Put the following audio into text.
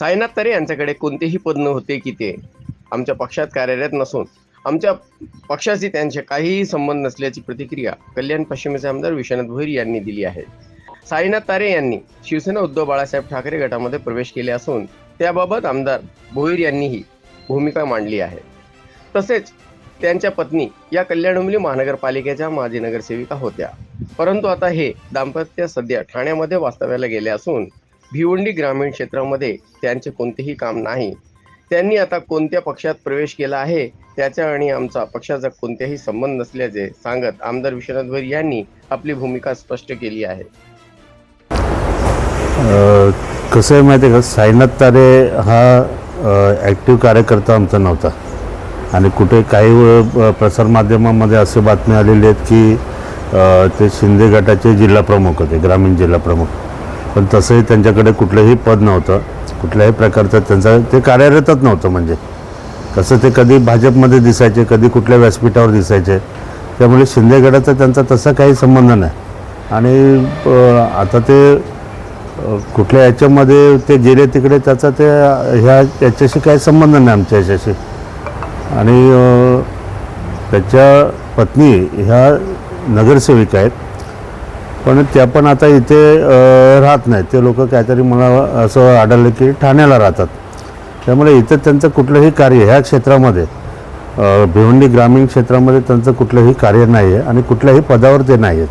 साईनाथ तरे यांच्याकडे कोणतेही पद नव्हते की ते आमच्या पक्षात कार्यरत नसून आमच्या पक्षाशी त्यांचे काहीही संबंध नसल्याची प्रतिक्रिया कल्याण पश्चिमेचे आमदार विश्वनाथ भोईर यांनी दिली आहे. साईनाथ तारे यांनी शिवसेना उद्धव बाळासाहेब ठाकरे गटामध्ये प्रवेश केले असून त्याबाबत आमदार भोईर यांनीही भूमिका मांडली आहे. तसेच त्यांच्या पत्नी या कल्याण महानगरपालिकेच्या माजी नगरसेविका होत्या. परंतु आता हे दाम्पत्य सध्या ठाण्यामध्ये वास्तव्याला गेले असून भिवंडी ग्रामीण क्षेत्रामध्ये त्यांचे कोणतेही काम नाही. त्यांनी आता कोणत्या पक्षात प्रवेश केला आहे त्याच्या आणि आमचा पक्षाचा कोणत्याही संबंध नसल्याचे सांगत आमदार विश्वनाथ भैर यांनी आपली भूमिका स्पष्ट केली आहे. कसं आहे माहिती आहे का? साईनाथ तारे हा ॲक्टिव्ह कार्यकर्ता आमचा नव्हता. आणि कुठे काही प्रसारमाध्यमामध्ये असे बातम्या आलेली आहेत की ते शिंदे गटाचे जिल्हा प्रमुख होते ग्रामीण जिल्हा प्रमुख. पण तसंही त्यांच्याकडे कुठलंही पद नव्हतं. कुठल्याही प्रकारचं त्यांचं ते कार्यरतच नव्हतं म्हणजे. कसं ते कधी भाजपमध्ये दिसायचे कधी कुठल्या व्यासपीठावर दिसायचे. त्यामुळे शिंदेगडाचा त्यांचा तसा काही संबंध नाही. आणि आता ते कुठल्या याच्यामध्ये ते गेले तिकडे त्याचा ते ह्या याच्याशी काही संबंध नाही आमच्या याच्याशी. आणि त्याच्या पत्नी ह्या नगरसेविका आहेत. पण त्या पण आता इथे राहत नाहीत. ते लोक काहीतरी मला असं आढळलं की ठाण्याला राहतात. त्यामुळे इथं त्यांचं कुठलंही कार्य ह्या क्षेत्रामध्ये भिवंडी ग्रामीण क्षेत्रामध्ये त्यांचं कुठलंही कार्य नाही आहे आणि कुठल्याही पदावर ते नाही आहेत